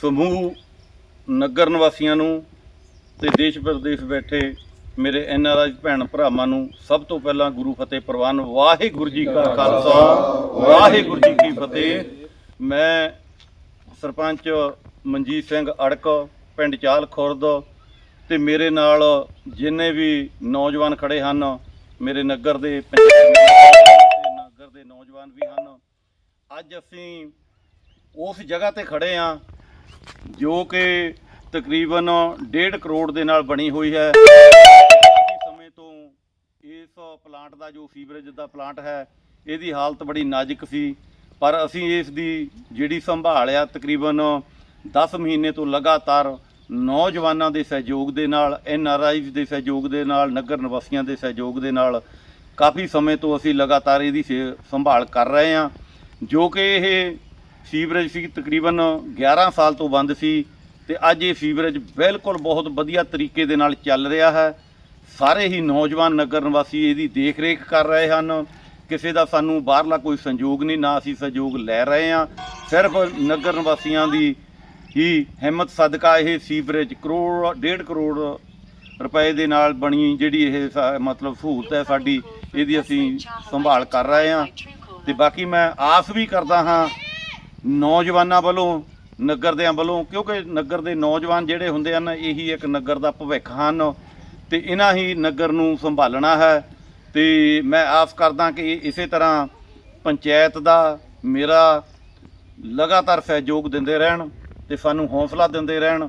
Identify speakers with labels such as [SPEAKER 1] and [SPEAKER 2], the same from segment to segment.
[SPEAKER 1] ਸਮੂਹ ਨਗਰ ਨਿਵਾਸੀਆਂ ਨੂੰ ਤੇ ਦੇਸ਼ ਪ੍ਰਦੇਸ਼ ਬੈਠੇ ਮੇਰੇ ਐਨ ਆਰ ਆਈ ਭੈਣ ਭਰਾਵਾਂ ਨੂੰ ਸਭ ਤੋਂ ਪਹਿਲਾਂ ਗੁਰੂ ਫਤਿਹ ਪ੍ਰਵਾਨ ਵਾਹਿਗੁਰੂ ਜੀ ਕਾ ਖਾਲਸਾ, ਵਾਹਿਗੁਰੂ ਜੀ ਕੀ ਫਤਿਹ। ਮੈਂ ਸਰਪੰਚ ਮਨਜੀਤ ਸਿੰਘ ਅੜਕ, ਪਿੰਡ ਚਾਲ ਖੁਰਦ ਤੇ ਮੇਰੇ ਨਾਲ ਜਿੰਨੇ ਵੀ ਨੌਜਵਾਨ ਖੜੇ ਹਨ, ਮੇਰੇ ਨਗਰ ਦੇ ਨਗਰ ਦੇ ਨੌਜਵਾਨ ਵੀ ਹਨ। ਅੱਜ ਅਸੀਂ ਉਸ ਜਗ੍ਹਾ ਤੇ ਖੜੇ ਆ ਜੋ ਕਿ ਤਕਰੀਬਨ 1.5 ਕਰੋੜ ਦੇ ਨਾਲ ਬਣੀ ਹੋਈ ਹੈ। ਕਾਫੀ ਸਮੇਂ ਤੋਂ ਇਸ ਪਲਾਂਟ ਦਾ ਜੋ ਸੀਵਰੇਜ ਦਾ ਪਲਾਂਟ ਹੈ, ਇਹਦੀ ਹਾਲਤ ਬੜੀ ਨਾਜ਼ੁਕ ਸੀ। ਪਰ ਅਸੀਂ ਇਸ ਦੀ ਜਿਹੜੀ ਸੰਭਾਲ ਆ, ਤਕਰੀਬਨ 10 ਮਹੀਨੇ ਤੋਂ ਲਗਾਤਾਰ ਨੌਜਵਾਨਾਂ ਦੇ ਸਹਿਯੋਗ ਦੇ ਨਾਲ ਐਨ ਆਰ ਆਈਜ਼ ਦੇ ਸਹਿਯੋਗ ਦੇ ਨਾਲ, ਨਗਰ ਨਿਵਾਸੀਆਂ ਦੇ ਸਹਿਯੋਗ ਦੇ ਨਾਲ ਕਾਫੀ ਸਮੇਂ ਤੋਂ ਅਸੀਂ ਲਗਾਤਾਰ ਇਹਦੀ ਸੇ- ਸੰਭਾਲ ਕਰ ਰਹੇ ਹਾਂ। ਜੋ ਕਿ ਇਹ ਸੀਵਰੇਜ ਸੀ ਤਕਰੀਬਨ 11 ਸਾਲ ਤੋਂ ਬੰਦ ਸੀ ਤੇ ਅੱਜ ਇਹ ਸੀਵਰੇਜ ਬਿਲਕੁਲ ਬਹੁਤ ਵਧੀਆ ਤਰੀਕੇ ਦੇ ਨਾਲ ਚੱਲ ਰਿਹਾ ਹੈ। ਸਾਰੇ ਹੀ ਨੌਜਵਾਨ ਨਗਰ ਨਿਵਾਸੀ ਇਹਦੀ ਦੇਖ-ਰੇਖ ਕਰ ਰਹੇ ਹਨ। ਕਿਸੇ ਦਾ ਸਾਨੂੰ ਬਾਹਰਲਾ ਕੋਈ ਸੰਯੋਗ ਨਹੀਂ, ਨਾ ਅਸੀਂ ਸਹਿਯੋਗ ਲੈ ਰਹੇ ਹਾਂ। ਸਿਰਫ ਨਗਰ ਨਿਵਾਸੀਆਂ ਦੀ ਹੀ ਹਿੰਮਤ ਸਦਕਾ ਇਹ ਸੀਵਰੇਜ ਕਰੋੜ, ਡੇਢ ਕਰੋੜ ਰੁਪਏ ਦੇ ਨਾਲ ਬਣੀ ਜਿਹੜੀ ਇਹ ਸਾ- ਮਤਲਬ ਸਹੂਲਤ ਹੈ ਸਾਡੀ, ਇਹਦੀ ਅਸੀਂ ਸੰਭਾਲ ਕਰ ਰਹੇ ਹਾਂ। ਤੇ ਬਾਕੀ ਮੈਂ ਆਸ ਵੀ ਕਰਦਾ ਹਾਂ ਨੌਜਵਾਨਾਂ ਵੱਲੋਂ, ਨਗਰ ਦਿਆਂ ਵੱਲੋਂ, ਕਿਉਂਕਿ ਨਗਰ ਦੇ ਨੌਜਵਾਨ ਜਿਹੜੇ ਹੁੰਦੇ ਹਨ, ਇਹੀ ਇੱਕ ਨਗਰ ਦਾ ਭਵਿੱਖ ਹਨ ਤੇ ਇਹਨਾਂ ਹੀ ਨਗਰ ਨੂੰ ਸੰਭਾਲਣਾ ਹੈ। ਤੇ ਮੈਂ ਆਸ ਕਰਦਾ ਕਿ ਇਹ ਇਸੇ ਤਰ੍ਹਾਂ ਪੰਚਾਇਤ ਦਾ ਮੇਰਾ ਲਗਾਤਾਰ ਸਹਿਯੋਗ ਦਿੰਦੇ ਰਹਿਣ ਤੇ ਸਾਨੂੰ ਹੌਸਲਾ ਦਿੰਦੇ ਰਹਿਣ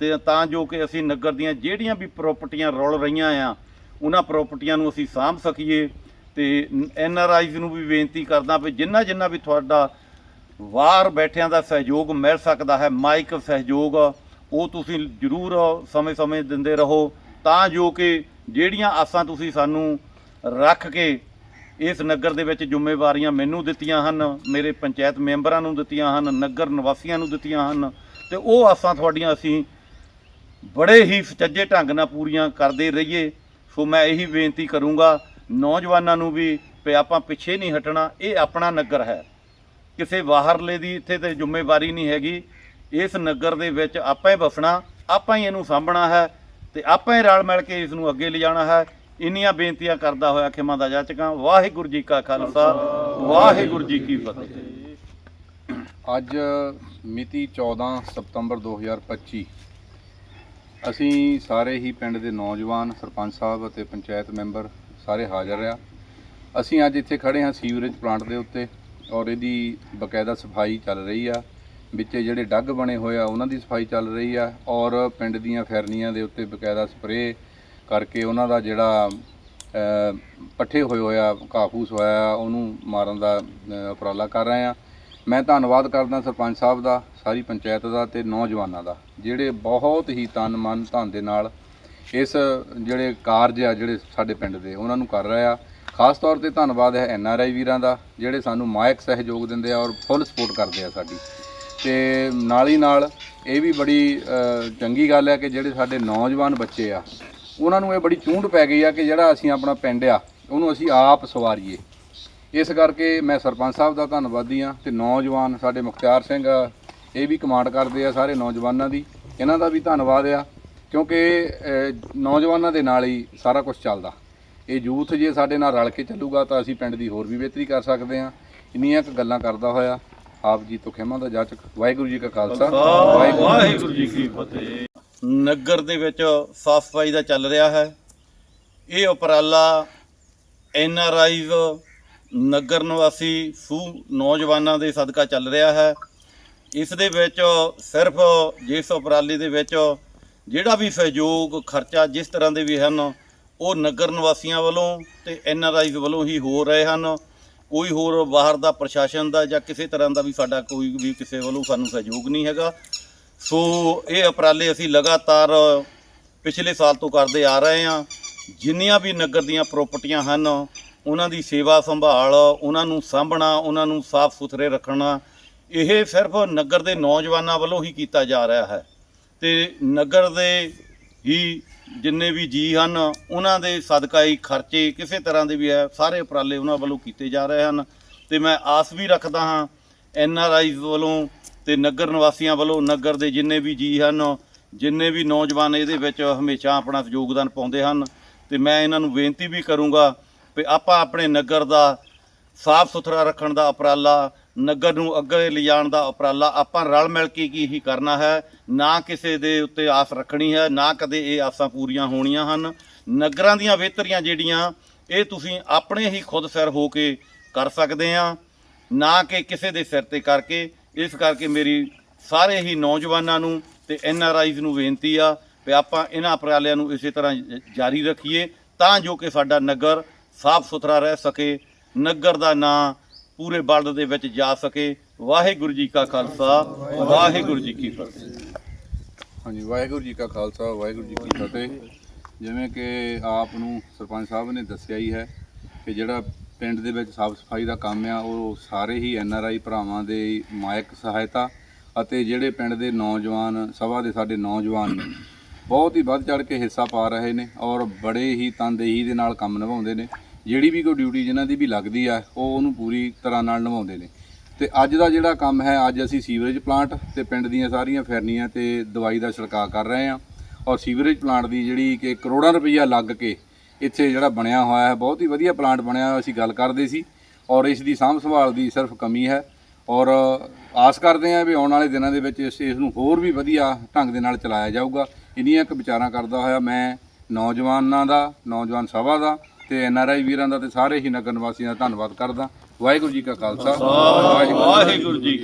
[SPEAKER 1] ਤੇ ਤਾਂ ਜੋ ਕਿ ਅਸੀਂ ਨਗਰ ਦੀਆਂ ਜਿਹੜੀਆਂ ਵੀ ਪ੍ਰਾਪਰਟੀਆਂ ਰੁਲ ਰਹੀਆਂ ਆ, ਉਹਨਾਂ ਪ੍ਰਾਪਰਟੀਆਂ ਨੂੰ ਅਸੀਂ ਸਾਂਭ ਸਕੀਏ। ਤੇ ਐਨ ਆਰ ਆਈਜ਼ ਨੂੰ ਵੀ ਬੇਨਤੀ ਕਰਦਾ ਵੀ ਜਿੰਨਾ ਜਿੰਨਾ ਵੀ ਤੁਹਾਡਾ ਵਾਰ ਬੈਠਿਆਂ ਦਾ ਸਹਿਯੋਗ ਮਿਲ ਸਕਦਾ ਹੈ, ਮਾਈਕ ਸਹਿਯੋਗ, ਉਹ ਤੁਸੀਂ ਜ਼ਰੂਰ ਸਮੇਂ-ਸਮੇਂ ਦਿੰਦੇ ਰਹੋ। ਤਾਂ ਜੋ ਕਿ ਜਿਹੜੀਆਂ ਆਸਾਂ ਤੁਸੀਂ ਸਾਨੂੰ ਰੱਖ ਕੇ ਇਸ ਨਗਰ ਦੇ ਵਿੱਚ ਜ਼ਿੰਮੇਵਾਰੀਆਂ ਮੈਨੂੰ ਦਿੱਤੀਆਂ ਹਨ, ਮੇਰੇ ਪੰਚਾਇਤ ਮੈਂਬਰਾਂ ਨੂੰ ਦਿੱਤੀਆਂ ਹਨ, ਨਗਰ ਨਿਵਾਸੀਆਂ ਨੂੰ ਦਿੱਤੀਆਂ ਹਨ, ਤੇ ਉਹ ਆਸਾਂ ਤੁਹਾਡੀਆਂ ਅਸੀਂ ਬੜੇ ਹੀ ਸੁਚੱਜੇ ਢੰਗ ਨਾਲ ਪੂਰੀਆਂ ਕਰਦੇ ਰਹੀਏ। ਸੋ ਮੈਂ ਇਹੀ ਬੇਨਤੀ ਕਰੂੰਗਾ, ਨੌਜਵਾਨਾਂ ਨੂੰ ਵੀ ਵੀ ਆਪਾਂ ਪਿੱਛੇ ਨਹੀਂ ਹਟਣਾ, ਇਹ ਆਪਣਾ ਨਗਰ ਹੈ। ਕਿਸੇ ਬਾਹਰਲੇ ਦੀ ਇੱਥੇ ਤੇ ਜ਼ਿੰਮੇਵਾਰੀ ਨਹੀਂ ਹੈਗੀ। ਇਸ ਨਗਰ ਦੇ ਵਿੱਚ ਆਪਾਂ ਹੀ ਵਸਣਾ ਆਪਾਂ ਹੀ ਇਹਨੂੰ ਸਾਂਭਣਾ ਹੈ ਤੇ ਆਪਾਂ ਹੀ ਰਲ ਮਿਲ ਕੇ ਇਸ ਨੂੰ ਅੱਗੇ ਲਿਜਾਣਾ ਹੈ। ਇੰਨੀਆਂ ਬੇਨਤੀਆਂ ਕਰਦਾ ਹੋਇਆ ਖਿਮਾ ਦਾ ਜਾਚਕਾਂ ਵਾਹਿਗੁਰੂ ਜੀ ਕਾ ਖਾਲਸਾ, ਵਾਹਿਗੁਰੂ ਜੀ ਕੀ ਫਤਿਹ।
[SPEAKER 2] ਅੱਜ ਮਿਤੀ 14 ਸਤੰਬਰ 2025 ਅਸੀਂ ਸਾਰੇ ਹੀ ਪਿੰਡ ਦੇ ਨੌਜਵਾਨ, ਸਰਪੰਚ ਸਾਹਿਬ ਅਤੇ ਪੰਚਾਇਤ ਮੈਂਬਰ ਸਾਰੇ ਹਾਜ਼ਰ ਆ। ਅਸੀਂ ਅੱਜ ਇੱਥੇ ਖੜੇ ਹਾਂ ਸੀਵਰੇਜ ਪਲਾਂਟ ਦੇ ਉੱਤੇ। ਔਰ ਇਹਦੀ ਬਕਾਇਦਾ ਸਫ਼ਾਈ ਚੱਲ ਰਹੀ ਆ। ਵਿੱਚੇ ਜਿਹੜੇ ਡੱਗ ਬਣੇ ਹੋਏ ਆ, ਉਹਨਾਂ ਦੀ ਸਫ਼ਾਈ ਚੱਲ ਰਹੀ ਆ ਔਰ ਪਿੰਡ ਦੀਆਂ ਫੈਰਨੀਆਂ ਦੇ ਉੱਤੇ ਬਕਾਇਦਾ ਸਪਰੇਅ ਕਰਕੇ ਉਹਨਾਂ ਦਾ ਜਿਹੜਾ ਪੱਠੇ ਹੋਏ ਹੋਇਆ ਕਾਫੂਸ ਹੋਇਆ ਉਹਨੂੰ ਮਾਰਨ ਦਾ ਉਪਰਾਲਾ ਕਰ ਰਹੇ ਆ। ਮੈਂ ਧੰਨਵਾਦ ਕਰਦਾ ਸਰਪੰਚ ਸਾਹਿਬ ਦਾ, ਸਾਰੀ ਪੰਚਾਇਤ ਦਾ ਤੇ ਨੌਜਵਾਨਾਂ ਦਾ, ਜਿਹੜੇ ਬਹੁਤ ਹੀ ਤਨ ਮਨ ਧਨ ਦੇ ਨਾਲ ਇਸ ਜਿਹੜੇ ਕਾਰਜ ਆ, ਜਿਹੜੇ ਸਾਡੇ ਪਿੰਡ ਦੇ, ਉਹਨਾਂ ਨੂੰ ਕਰ ਰਹੇ ਆ। ਖਾਸ ਤੌਰ ਤੇ ਧੰਨਵਾਦ ਹੈ ਐਨ ਆਰ ਆਈ ਵੀਰਾਂ ਦਾ, ਜਿਹੜੇ ਸਾਨੂੰ ਮਾਇਕ ਸਹਿਯੋਗ ਦਿੰਦੇ ਆ ਔਰ ਫੁੱਲ ਸਪੋਰਟ ਕਰਦੇ ਆ ਸਾਡੀ। ਤੇ ਨਾਲ ਹੀ ਨਾਲ ਇਹ ਵੀ ਬੜੀ ਚੰਗੀ ਗੱਲ ਹੈ ਕਿ ਜਿਹੜੇ ਸਾਡੇ ਨੌਜਵਾਨ ਬੱਚੇ ਆ, ਉਹਨਾਂ ਨੂੰ ਇਹ ਬੜੀ ਚੂੰਡ ਪੈ ਗਈ ਆ ਕਿ ਜਿਹੜਾ ਅਸੀਂ ਆਪਣਾ ਪਿੰਡ ਆ, ਉਹਨੂੰ ਅਸੀਂ ਆਪ ਸਵਾਰੀਏ। ਇਸ ਕਰਕੇ ਮੈਂ ਸਰਪੰਚ ਸਾਹਿਬ ਦਾ ਧੰਨਵਾਦੀ ਆ ਤੇ ਨੌਜਵਾਨ ਸਾਡੇ ਮੁਖਤਿਆਰ ਸਿੰਘ ਇਹ ਵੀ ਕਮਾਂਡ ਕਰਦੇ ਆ ਸਾਰੇ ਨੌਜਵਾਨਾਂ ਦੀ। ਇਹਨਾਂ ਦਾ ਵੀ ਧੰਨਵਾਦ ਆ, ਕਿਉਂਕਿ ਨੌਜਵਾਨਾਂ ਦੇ ਨਾਲ ਹੀ ਸਾਰਾ ਕੁਝ ਚੱਲਦਾ। ਇਹ ਯੂਥ ਜੇ ਸਾਡੇ ਨਾਲ ਰਲ ਕੇ ਚੱਲੂਗਾ ਤਾਂ ਅਸੀਂ ਪਿੰਡ ਦੀ ਹੋਰ ਵੀ ਬਿਹਤਰੀ ਕਰ ਸਕਦੇ ਹਾਂ। ਇੰਨੀਆਂ ਕੁ ਗੱਲਾਂ ਕਰਦਾ ਹੋਇਆ ਆਪ ਜੀ ਤੋਂ ਖਿਮਾ ਦਾ ਜਾਚਕ ਵਾਹਿਗੁਰੂ ਜੀ ਕਾ ਖਾਲਸਾ। ਵਾਹਿਗੁਰੂ
[SPEAKER 1] ਜੀ ਕੀ ਫਤਿਹ। ਨਗਰ ਦੇ ਵਿੱਚ ਸਾਫ਼ ਸਫ਼ਾਈ ਦਾ ਚੱਲ ਰਿਹਾ ਹੈ। ਇਹ ਉਪਰਾਲਾ ਐਨ ਆਰ ਆਈਜ਼ ਨਗਰ ਨਿਵਾਸੀ ਸੂ ਨੌਜਵਾਨਾਂ ਦੇ ਸਦਕਾ ਚੱਲ ਰਿਹਾ ਹੈ। ਇਸ ਦੇ ਵਿੱਚ ਸਿਰਫ ਜਿਸ ਉਪਰਾਲੇ ਦੇ ਵਿੱਚ ਜਿਹੜਾ ਵੀ ਸਹਿਯੋਗ ਖਰਚਾ ਜਿਸ ਤਰ੍ਹਾਂ ਦੇ ਵੀ ਹਨ ਉਹ ਨਗਰ ਨਿਵਾਸੀਆਂ ਵੱਲੋਂ ਤੇ ਐਨ ਆਰ ਆਈਜ਼ ਵੱਲੋਂ ਹੀ ਹੋ ਰਹੇ ਹਨ। ਕੋਈ ਹੋਰ ਬਾਹਰ ਦਾ ਪ੍ਰਸ਼ਾਸਨ ਦਾ ਜਾਂ ਕਿਸੇ ਤਰ੍ਹਾਂ ਦਾ ਵੀ ਸਾਡਾ ਕੋਈ ਵੀ ਕਿਸੇ ਵੱਲੋਂ ਸਾਨੂੰ ਸਹਿਯੋਗ ਨਹੀਂ ਹੈਗਾ। ਸੋ ਇਹ ਉਪਰਾਲੇ ਅਸੀਂ ਲਗਾਤਾਰ ਪਿਛਲੇ ਸਾਲ ਤੋਂ ਕਰਦੇ ਆ ਰਹੇ ਹਾਂ। ਜਿੰਨੀਆਂ ਵੀ ਨਗਰ ਦੀਆਂ ਪ੍ਰਾਪਰਟੀਆਂ ਹਨ, ਉਹਨਾਂ ਦੀ ਸੇਵਾ ਸੰਭਾਲ, ਉਹਨਾਂ ਨੂੰ ਸਾਂਭਣਾ, ਉਹਨਾਂ ਨੂੰ ਸਾਫ਼ ਸੁਥਰੇ ਰੱਖਣਾ, ਇਹ ਸਿਰਫ ਨਗਰ ਦੇ ਨੌਜਵਾਨਾਂ ਵੱਲੋਂ ਹੀ ਕੀਤਾ ਜਾ ਰਿਹਾ ਹੈ। ਤੇ ਨਗਰ ਦੇ ਹੀ ਜਿੰਨੇ ਵੀ ਜੀ ਹਨ, ਉਹਨਾਂ ਦੇ ਸਦਕਾ ਹੀ ਖਰਚੇ ਕਿਸੇ ਤਰ੍ਹਾਂ ਦੇ ਵੀ ਹੈ, ਸਾਰੇ ਉਪਰਾਲੇ ਉਹਨਾਂ ਵੱਲੋਂ ਕੀਤੇ ਜਾ ਰਹੇ ਹਨ। ਤੇ ਮੈਂ ਆਸ ਵੀ ਰੱਖਦਾ ਹਾਂ, ਐਨ ਆਰ ਆਈਜ਼ ਵੱਲੋਂ ਤੇ ਨਗਰ ਨਿਵਾਸੀਆਂ ਵੱਲੋਂ, ਨਗਰ ਦੇ ਜਿੰਨੇ ਵੀ ਜੀ ਹਨ, ਜਿੰਨੇ ਵੀ ਨੌਜਵਾਨ ਇਹਦੇ ਵਿੱਚ ਹਮੇਸ਼ਾ ਆਪਣਾ ਯੋਗਦਾਨ ਪਾਉਂਦੇ ਹਨ। ਤੇ ਮੈਂ ਇਹਨਾਂ ਨੂੰ ਬੇਨਤੀ ਵੀ ਕਰੂੰਗਾ ਵੀ ਆਪਾਂ ਆਪਣੇ ਨਗਰ ਦਾ ਸਾਫ਼ ਸੁਥਰਾ ਰੱਖਣ ਦਾ ਉਪਰਾਲਾ ਨਗਰ ਨੂੰ ਅੱਗੇ ਲਿਜਾਣ ਦਾ ਉਪਰਾਲਾ ਆਪਾਂ ਰਲ ਮਿਲ ਕੇ ਕੀ ਹੀ ਕਰਨਾ ਹੈ, ਨਾ ਕਿਸੇ ਦੇ ਉੱਤੇ ਆਸ ਰੱਖਣੀ ਹੈ, ਨਾ ਕਦੇ ਇਹ ਆਸਾਂ ਪੂਰੀਆਂ ਹੋਣੀਆਂ ਹਨ। ਨਗਰਾਂ ਦੀਆਂ ਬਿਹਤਰੀਆਂ ਜਿਹੜੀਆਂ, ਇਹ ਤੁਸੀਂ ਆਪਣੇ ਹੀ ਖੁਦ ਸਿਰ ਹੋ ਕੇ ਕਰ ਸਕਦੇ ਆ ਨਾ ਕਿ ਕਿਸੇ ਦੇ ਸਿਰ ਤੇ ਕਰਕੇ। ਇਸ ਕਰਕੇ ਮੇਰੀ ਸਾਰੇ ਹੀ ਨੌਜਵਾਨਾਂ ਨੂੰ ਤੇ ਐਨ ਆਰ ਆਈਜ਼ ਨੂੰ ਬੇਨਤੀ ਆ ਵੀ ਆਪਾਂ ਇਹਨਾਂ ਉਪਰਾਲਿਆਂ ਨੂੰ ਇਸੇ ਤਰ੍ਹਾਂ ਜ- ਜਾਰੀ ਰੱਖੀਏ, ਤਾਂ ਜੋ ਕਿ ਸਾਡਾ ਨਗਰ ਸਾਫ਼ ਸੁਥਰਾ ਰਹਿ ਸਕੇ। ਨਗਰ ਦਾ ਨਾਂ ਪੂਰੇ ਵਰਲਡ ਦੇ ਵਿੱਚ ਜਾ ਸਕੇ। ਵਾਹਿਗੁਰੂ ਜੀ ਕਾ ਖਾਲਸਾ, ਵਾਹਿਗੁਰੂ ਜੀ ਕੀ ਫਤਿਹ।
[SPEAKER 2] ਹਾਂਜੀ, ਵਾਹਿਗੁਰੂ ਜੀ ਕਾ ਖਾਲਸਾ, ਵਾਹਿਗੁਰੂ ਜੀ ਕੀ ਫਤਿਹ। ਜਿਵੇਂ ਕਿ ਆਪ ਨੂੰ ਸਰਪੰਚ ਸਾਹਿਬ ਨੇ ਦੱਸਿਆ ਹੀ ਹੈ ਕਿ ਜਿਹੜਾ ਪਿੰਡ ਦੇ ਵਿੱਚ ਸਾਫ਼ ਸਫ਼ਾਈ ਦਾ ਕੰਮ ਆ, ਉਹ ਸਾਰੇ ਹੀ ਐਨ ਆਰ ਆਈ ਭਰਾਵਾਂ ਦੇ ਮਾਇਕ ਸਹਾਇਤਾ ਅਤੇ ਜਿਹੜੇ ਪਿੰਡ ਦੇ ਨੌਜਵਾਨ, ਸਭਾ ਦੇ ਸਾਡੇ ਨੌਜਵਾਨ ਨੇ, ਬਹੁਤ ਹੀ ਵੱਧ ਚੜ ਕੇ ਹਿੱਸਾ ਪਾ ਰਹੇ ਨੇ ਔਰ ਬੜੇ ਹੀ ਤਨਦੇਹੀ ਦੇ ਨਾਲ ਕੰਮ ਨਿਭਾਉਂਦੇ ਨੇ। ਜਿਹੜੀ ਵੀ ਕੋਈ ਡਿਊਟੀ ਜਿਨ੍ਹਾਂ ਦੀ ਵੀ ਲੱਗਦੀ ਆ, ਉਹ ਉਹਨੂੰ ਪੂਰੀ ਤਰ੍ਹਾਂ ਨਾਲ ਨਿਭਾਉਂਦੇ ਨੇ। ਤੇ ਅੱਜ ਦਾ ਜਿਹੜਾ ਕੰਮ ਹੈ, ਅੱਜ ਅਸੀਂ ਸੀਵਰੇਜ ਪਲਾਂਟ ਤੇ ਪਿੰਡ ਦੀਆਂ ਸਾਰੀਆਂ ਫੈਰਨੀਆਂ ਤੇ ਦਵਾਈ ਦਾ ਛਿੜਕਾਅ ਕਰ ਰਹੇ ਹਾਂ। ਔਰ ਸੀਵਰੇਜ ਪਲਾਂਟ ਦੀ ਜਿਹੜੀ ਕਿ ਕਰੋੜਾਂ ਰੁਪਈਆ ਲੱਗ ਕੇ ਇੱਥੇ ਜਿਹੜਾ ਬਣਿਆ ਹੋਇਆ ਹੈ, ਬਹੁਤ ਹੀ ਵਧੀਆ ਪਲਾਂਟ ਬਣਿਆ ਹੋਇਆ ਅਸੀਂ ਗੱਲ ਕਰਦੇ ਸੀ। ਔਰ ਇਸ ਦੀ ਸਾਂਭ ਸੰਭਾਲ ਦੀ ਸਿਰਫ ਕਮੀ ਹੈ। ਔਰ ਆਸ ਕਰਦੇ ਹਾਂ ਵੀ ਆਉਣ ਵਾਲੇ ਦਿਨਾਂ ਦੇ ਵਿੱਚ ਇਸ ਇਸ ਨੂੰ ਹੋਰ ਵੀ ਵਧੀਆ ਢੰਗ ਦੇ ਨਾਲ ਚਲਾਇਆ ਜਾਊਗਾ। ਇੰਨੀਆਂ ਕੁ ਵਿਚਾਰਾਂ ਕਰਦਾ ਹੋਇਆ ਮੈਂ ਨੌਜਵਾਨਾਂ ਦਾ, ਨੌਜਵਾਨ ਸਭਾ ਦਾ ਤੇ ਐਨ ਆਰ ਆਈ ਵੀਰਾਂ ਦਾ ਤੇ ਸਾਰੇ ਹੀ ਨਗਰ ਨਿਵਾਸੀਆਂ ਦਾ ਧੰਨਵਾਦ ਕਰਦਾ। ਵਾਹਿਗੁਰੂ ਜੀ ਕਾ ਖਾਲਸਾ। ਵਾਹਿਗੁਰੂ ਜੀ
[SPEAKER 1] ਵਾਹਿਗੁਰੂ ਜੀ